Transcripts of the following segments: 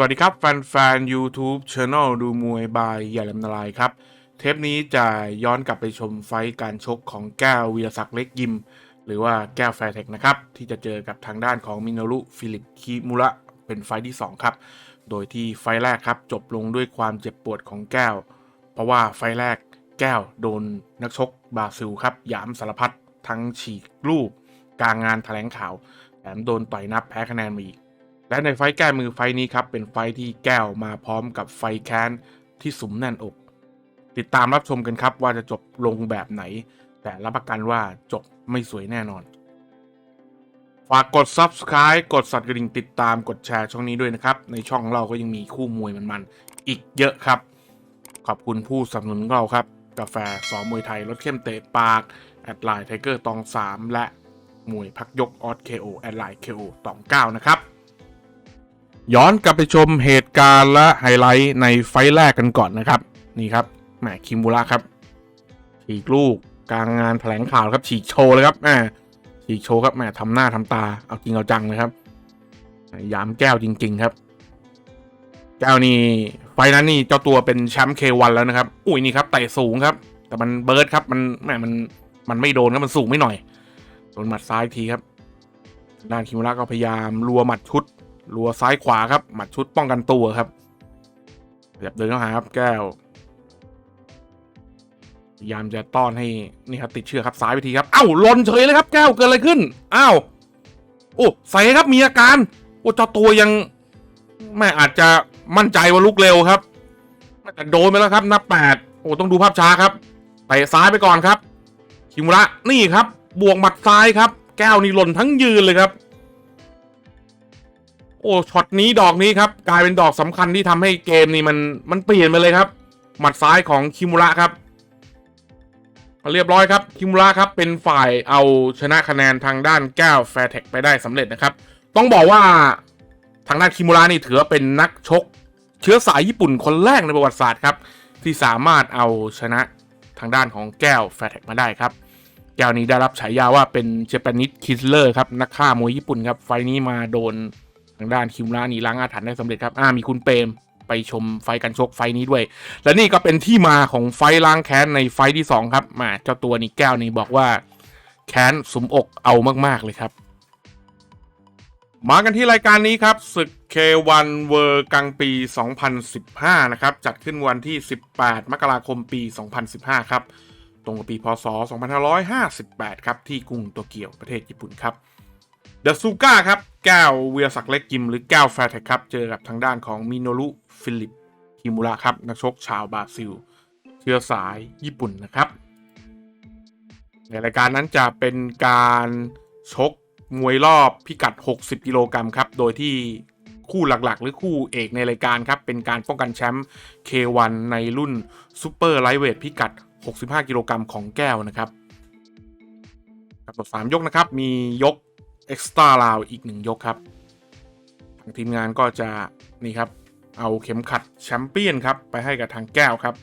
สวัสดีครับ แฟนๆ YouTube Channel ดูมวยบายอย่าลำนลายครับ เทปนี้จะย้อนกลับไปชมไฟการชกของแก้ววีรศักดิ์เล็กยิม หรือว่าแก้วแฟร์เทคนะครับ ที่จะเจอกับทางด้านของมิน o รุฟิลิปคิมุระเป็นไฟที่ 2 ครับ โดยที่ไฟแรกครับจบลงด้วยความเจ็บปวดของแก้ว เพราะว่าไฟแรกแก้วโดนนักชกบราซิลครับยามสารพัดทั้งฉีกรูปกลางงานแถลงข่าวแถมโดนต่อยนับแพ้คะแนนมาอีก และในไฟแก้มือไฟนี้ครับเป็นไฟที่แก้วมาพร้อมกับไฟแค้นที่สุมแน่นอก ติดตามรับชมกันครับว่าจะจบลงแบบไหน แต่รับประกันว่าจบไม่สวยแน่นอน ฝากกด Subscribe กดสั่นกระดิ่งติดตามกดแชร์ช่องนี้ด้วยนะครับ ในช่องเราก็ยังมีคู่มวยมันๆอีกเยอะครับ ขอบคุณผู้สนับสนุนเราครับ กาแฟสอมวยไทยรสเข้มเตะปากแอดไลน์ไทเกอร์ตอง 3 และมวยพักยกออสเคโอแอดไลน์เคโอตอง9นะครับ ย้อนกลับไปชมเหตุการณ์และไฮไลท์ในไฟแรกกันก่อนนะครับ นี่ครับแหมคิมบุระครับฉีกลูกกลางงานแถลงข่าวครับฉีกโชว์เลยครับแหมฉีกโชว์ครับแหมทำหน้าทำตาเอาจริงเอาจังเลยครับยามแก้วจริง ๆครับ แก้วนี่ไฟนั้นนี่เจ้าตัวเป็นแชมป์เควันแล้วนะครับ อุ้ยนี่ครับไต่สูงครับ แต่มันเบิร์ดครับมันแหมมันมันไม่โดนครับมันสูงไม่หน่อยโดนหมัดซ้ายทีครับด้านคิมุระก็พยายามรัวหมัดชุด รัวซ้ายขวาครับ หมัดชุดป้องกันตัวครับเดี๋ยวเดินเข้าหาครับแก้วพยายามจะต้อนให้นี่ครับติดเชือกครับซ้ายไปทีครับเอ้าล่นเฉยเลยครับ แก้วเกิดอะไรขึ้นอ้าวโอ้ใส่ครับมีอาการโอ้เจ้าตัวยังไม่อาจจะมั่นใจว่าลุกเร็วครับแต่โดนไปแล้วครับนับแปดโอ้ต้องดูภาพช้าครับเตะซ้ายไปก่อนครับคิมุระนี่ครับ บวกหมัดซ้ายครับ แก้วนี่หล่นทั้งยืนเลยครับ โอ้ช็อตนี้ดอกนี้ครับ กลายเป็นดอกสำคัญที่ทำให้เกมนี้มันมันเปลี่ยนไปเลยครับ หมัดซ้ายของคิมุระครับเรียบร้อยครับคิมุระครับเป็นฝ่ายเอาชนะคะแนนทางด้านแก้วแฟร์เทคไปได้สำเร็จนะครับ ต้องบอกว่าทางด้านคิมุระนี่ถือว่าเป็นนักชก เชื้อสายญี่ปุ่นคนแรกในประวัติศาสตร์ครับ ที่สามารถเอาชนะทางด้านของแก้วแฟร์เทคมาได้ครับ แก้วนี้ได้รับฉายาว่าเป็นเจแปนิสคิสเลอร์ครับนักฆ่ามวยญี่ปุ่นครับไฟนี้มาโดน ทางด้านคิมระนี่ล้างอาถรรพ์ได้สำเร็จครับ อ่า มีคุณเปรมไปชมไฟกันชกไฟนี้ด้วย และนี่ก็เป็นที่มาของไฟล้างแค้นในไฟที่ 2 ครับมาเจ้าตัวนี้แก้วนี่บอกว่าแค้นสมอกเอามากๆเลยครับ มากันที่รายการนี้ครับศึก K1 เวอร์กังปี 2015 นะครับ จัดขึ้นวันที่ 18 มกราคมปี 2015 ครับ ตรงกับปีพศ 2558 ครับ ที่กรุงโตเกียวประเทศญี่ปุ่นครับ เดอะซูก้าครับแก้วเวียศักเล็กกิม หรือแก้วแฟร์เทคครับ เจอกับทางด้านของมิโนรุฟิลิปคิมุระครับ นักชกชาวบราซิล เชื้อสายญี่ปุ่นนะครับ ในรายการนั้นจะเป็นการชกมวยรอบพิกัด 60 กิโลกรัมครับ โดยที่คู่หลักๆ หรือคู่เอกในรายการครับ เป็นการป้องกันแชมป์ K1 ในรุ่นซูเปอร์ไลท์เวทพิกัด 65 กิโลกรัมของแก้วนะครับกำหนด3ยกนะครับ มียก เอ็กซ์ตร้าลาวอีก 1 ยกครับทางทีมงานก็จะนี่ครับ เอาเข็มขัดแชมเปี้ยนครับ ไปให้กับทางแก้วครับ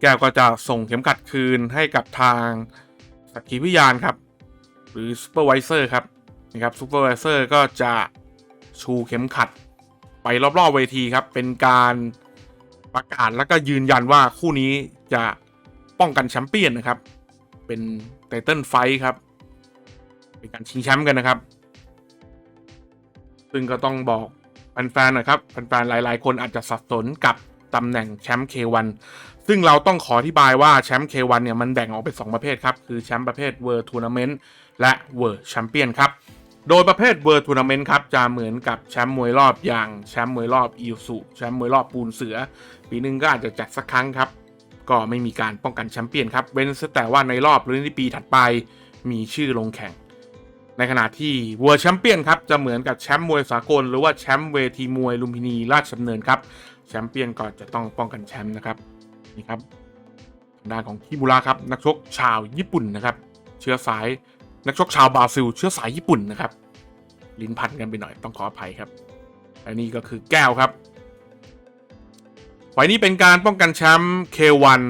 แก้วก็จะส่งเข็มขัดคืนให้กับทางสักขีพยานครับ หรือซูเปอร์ไวเซอร์ครับนี่ครับซูเปอร์ไวเซอร์ก็จะชูเข็มขัด ไปรอบๆเวทีครับ เป็นการประกาศแล้วก็ยืนยันว่าคู่นี้จะป้องกันแชมเปี้ยนนะครับ เป็นไตเติลไฟครับ เป็นการชิงแชมป์กันนะครับ ซึ่งก็ต้องบอกแฟนๆหน่อยครับแฟนๆหลาย ๆ คนอาจจะสับสนกับตำแหน่งแชมป์ K1 ซึ่งเราต้องขออธิบายว่าแชมป์ K1 เนี่ยมันแบ่งออกเป็น 2 ประเภทครับ คือแชมป์ประเภท World Tournament และ World Champion ครับ โดยประเภท World Tournament ครับ จะเหมือนกับแชมป์มวยรอบอย่างแชมป์มวยรอบอิวสุแชมป์มวยรอบปูนเสือ ปีหนึงก็อาจจะจัดสักครั้งครับ ก็ไม่มีการป้องกันแชมเปี้ยนครับ เว้นแต่ว่าในรอบหรือในปีถัดไปมีชื่อลงแข่ง ในขณะที่ World Champion ครับจะเหมือนกับแชมป์มวยสากล หรือว่าแชมป์เวทีมวยลุมพินีราชดำเนินครับแชมเปี้ยนก็จะต้องป้องกันแชมป์นะครับนี่ครับทางด้านของคิมุระครับนักชกชาวญี่ปุ่นนะครับ เชื้อสายนักชกชาวบราซิล เชื้อสายญี่ปุ่นนะครับ ลิ้นพันกันไปหน่อยต้องขออภัยครับอันนี้ก็คือแก้วครับไฟนี้เป็นการป้องกันแชมป์ K1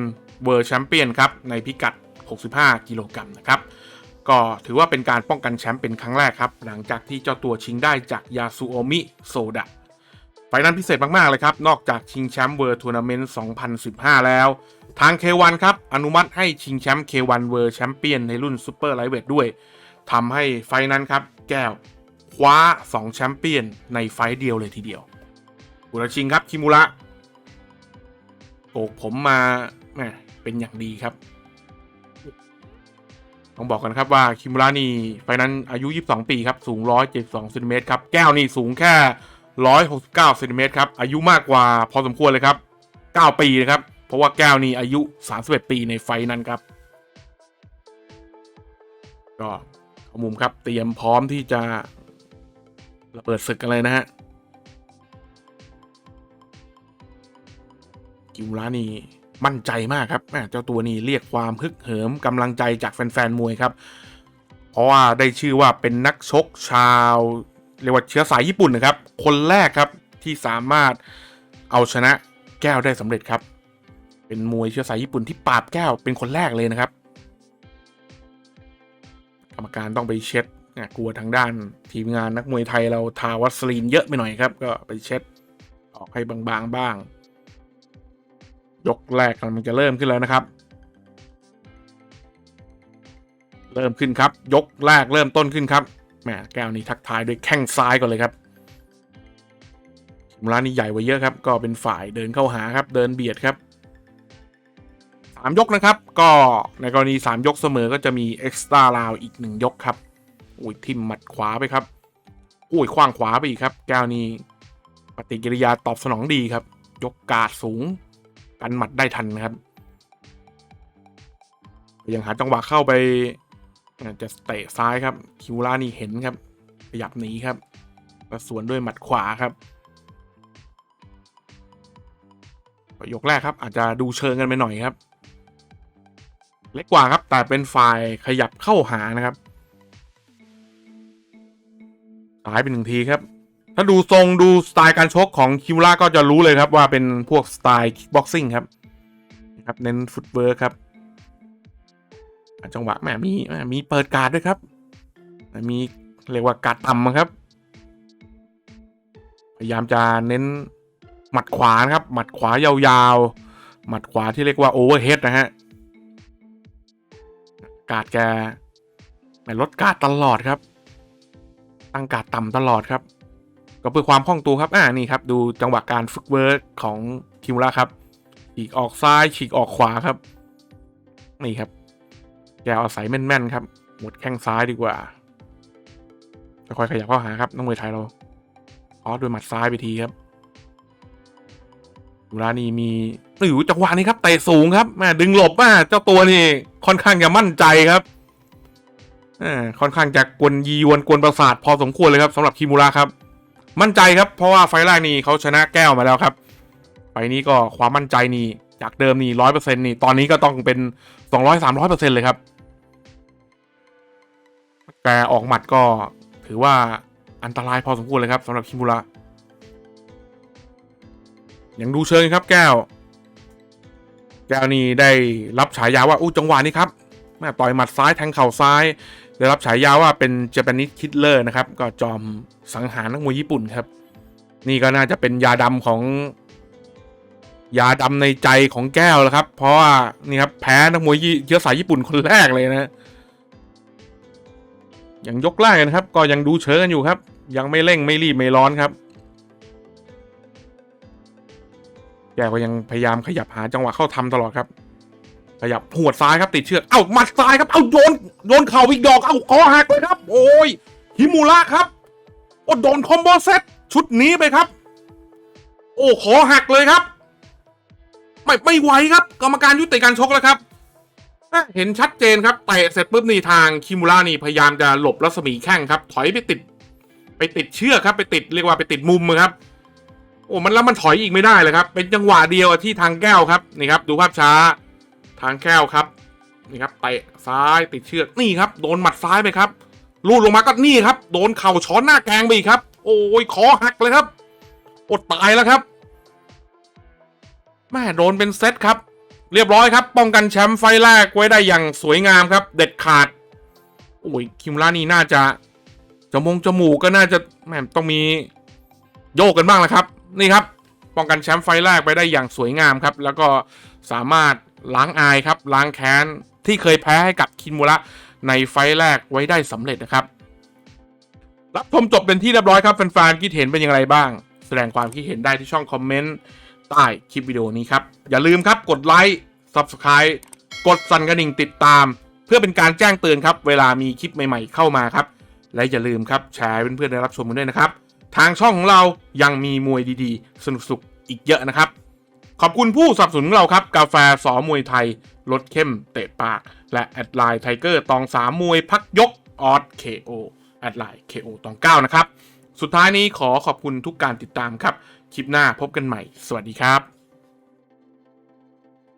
World Champion ครับในพิกัด 65 กิโลกรัมนะครับ ก็ถือว่าเป็นการป้องกันแชมป์เป็นครั้งแรกครับ หลังจากที่เจ้าตัวชิงได้จากยาสุโอมิโซดะไฟนั้นพิเศษมาก ๆ เลยครับ นอกจากชิงแชมป์เวิร์ทัวร์นาเมนต์ 2015 แล้ว ทาง K1 ครับ อนุมัติให้ชิงแชมป์ K1 เวิร์แชมเปี้ยนในรุ่นซูเปอร์ไลท์เวทด้วย ทำให้ไฟนั้นครับ แก้ว คว้า 2 แชมเปี้ยนในไฟเดียวเลยทีเดียวอุระชิงครับ คิมุระโกกผมมาแมเป็นอย่างดีครับ ต้องบอกกันครับว่าคิมุระนี่ไฟนั้นอายุ 22 ปีครับ สูง 172ซนเมตรครับ แก้วนี่สูงแค่ 169ซนเมตรครับ อายุมากกว่าพอสมควรเลยครับ 9 ปีนะครับ เพราะว่าแก้วนี่อายุ 31 ปีในไฟนั้นครับ ก็ข้ามุมครับ เตรียมพร้อมที่จะระเบิดศึกกันเลยนะฮะกิวระนี่ มั่นใจมากครับแม่เจ้าตัวนี้เรียกความฮึกเหิมกำลังใจจากแฟนๆมวยครับ เพราะว่าได้ชื่อว่าเป็นนักชกชาวเรียกว่าเชื้อสายญี่ปุ่นนะครับ คนแรกครับที่สามารถเอาชนะแก้วได้สำเร็จครับ เป็นมวยเชื้อสายญี่ปุ่นที่ปราบแก้วเป็นคนแรกเลยนะครับ กรรมการต้องไปเช็ดอ่กลัวทางด้านทีมงานนักมวยไทยเราทาวัสลีนเยอะไปหน่อยครับ ก็ไปเช็ดออกให้บางๆบ้าง ยกแรกกำลังจะเริ่มขึ้นแล้วนะครับ เริ่มขึ้นครับ ยกแรกเริ่มต้นขึ้นครับแหมแก้วนี่ทักทายด้วยแข้งซ้ายก่อนเลยครับร้านนี้ใหญ่กว่าเยอะครับ ก็เป็นฝ่ายเดินเข้าหาครับ เดินเบียดครับสามยกนะครับ ก็ในกรณีสามยกเสมอก็จะมีเอ็กซ์ตร้าลาวอีกหนึ่งยกครับอุ้ยทิมหมัดขวาไปครับอุ้ยขว้างขวาไปอีกครับ แก้วนี่ปฏิกิริยาตอบสนองดีครับ ยกกาดสูง กันหมัดได้ทันนะครับ ยังหาจังหวะเข้าไปอาจจะเตะซ้ายครับ คิวล่านี่เห็นครับ ขยับหนีครับแล้วสวนด้วยหมัดขวาครับยกแรกครับ อาจจะดูเชิงกันไปหน่อยครับ เล็กกว่าครับ แต่เป็นฝ่ายขยับเข้าหานะครับซ้ายเป็นหนึ่งทีครับ ถ้าดูทรงดูสไตล์การชกของคิวล่าก็จะรู้เลยครับว่าเป็นพวกสไตล์คิกบ็อกซิ่งครับครับเน้นฟุตเวิร์คครับจังหวะแหมมีแหมมีเปิดการ์ดด้วยครับมมีเรียกว่าการ์ดต่ำครับ พยายามจะเน้นหมัดขวานะครับ หมัดขวายาวๆ หมัดขวาที่เรียกว่าโอเวอร์เฮดนะฮะการ์ดแกแหมลดการ์ดตลอดครับ ตั้งการ์ดต่ำตลอดครับ ก็เพื่อความคล่องตัวครับอ่านี่ครับดูจังหวะการฝึกเวิร์กของคิมระครับฉีกออกซ้ายฉีกออกขวาครับ นี่ครับแกเอาใส่แม่นๆครับหมดแข้งซ้ายดีกว่าจะค่อยขยับเข้าหาครับน้องมวยไทยเราออสด้วยหมัดซ้ายไปทีครับดูรานี่มีหรือจังหวะนี้ครับเตะสูงครับแม่ดึงหลบอ่เจ้าตัวนี่ค่อนข้างจะมั่นใจครับอ่าค่อนข้างจะกวนยีวนกวนประสาทพอสมควรเลยครับสำหรับคิมูระครับ มั่นใจครับเพราะว่าไฟล์แรกนี่เขาชนะแก้วมาแล้วครับ ไฟนี้ก็ความมั่นใจนี่จากเดิมนี่ร้อยเปอร์เซ็นต์นี่ตอนนี้ก็ต้องเป็นสองร้อยสามร้อยเปอร์เซ็นต์เลยครับแต่ออกหมัดก็ถือว่าอันตรายพอสมควรเลยครับสำหรับคิมุระยังดูเชิงครับแก้ว แก้วนี่ได้รับฉายาว่าอู้จังหวะนี้ครับแม่ต่อยหมัดซ้ายแทงเข่าซ้าย ได้รับฉายาว่าเป็นเจแปนิสคิดเลอร์นะครับ ก็จอมสังหารนักมวยญี่ปุ่นครับ นี่ก็น่าจะเป็นยาดำของ ยาดำในใจของแก้วแล้วครับ เพราะว่านี่ครับแพ้นักมวยเชื้อสายญี่ปุ่นคนแรกเลยนะยังยกแรกนะครับ ก็ยังดูเชิงกันอยู่ครับ ยังไม่เร่งไม่รีบไม่ร้อนครับแกก็ยังพยายามขยับหาจังหวะเข้าทำตลอดครับ ขยับหัวดซ้ายครับติดเชือกเอ้าหมัดซ้ายครับเอ้าโยนโยนเข่าอีกดอกเอ้าคอหักเลยครับ โอ้ยฮิมูระครับโอ้โดนคอมโบเซตชุดนี้ไปครับ โอ้ขอหักเลยครับ ไม่ไม่ไหวครับ กรรมการยุติการชกแล้วครับเห็นชัดเจนครับเตะเสร็จปุ๊บนี่ทางคิมูระนี่พยายามจะหลบรัศมีแข้งครับ ถอยไปติด ไปติดเชือกครับ ไปติดเรียกว่าไปติดมุมครับโอ้มันแล้วมันถอยอีกไม่ได้เลยครับ เป็นจังหวะเดียวที่ทางแก้วครับนี่ครับ ดูภาพช้า ทางแก้วครับนี่ครับเตะซ้ายติดเชือกนี่ครับ โดนหมัดซ้ายไปครับลูดลงมาก็นี่ครับ โดนเข่าช้อนหน้าแกงไปครับ โอ้ยคอหักเลยครับอดตายแล้วครับแม่โดนเป็นเซตครับ เรียบร้อยครับ ป้องกันแชมป์ไฟแรกไว้ได้อย่างสวยงามครับ เด็ดขาดโอ้ยคิมล่านี่น่าจะจมงจมูกก็น่าจะแหมต้องมีโยกกันบ้างแล้วครับ นี่ครับ ป้องกันแชมป์ไฟแรกไปได้อย่างสวยงามครับ แล้วก็สามารถ ล้างอายครับล้างแค้นที่เคยแพ้ให้กับคินมูระในไฟแรกไว้ได้สำเร็จนะครับ รับชมจบเป็นที่เรียบร้อยครับแฟนๆคิดเห็นเป็นอย่างไรบ้าง แสดงความคิดเห็นได้ที่ช่องคอมเมนต์ใต้คลิปวิดีโอนี้ครับ อย่าลืมครับกดไลค์ Subscribe กดสั่นกระดิ่งติดตาม เพื่อเป็นการแจ้งเตือนครับ เวลามีคลิปใหม่ๆเข้ามาครับ และอย่าลืมครับแชร์เพื่อนๆได้รับชมกันด้วยนะครับ ทางช่องของเรายังมีมวยดีๆ สนุกๆอีกเยอะนะครับ ขอบคุณผู้สนับสนุนของเราครับ กาแฟสอมวยไทยรสเข้มเตะปาก และแอดไลน์ไทเกอร์ตองสามมวยพักยกออสเคโอแอดไลน์เคโอตองเก้านะครับ สุดท้ายนี้ขอขอบคุณทุกการติดตามครับ คลิปหน้าพบกันใหม่ สวัสดีครับ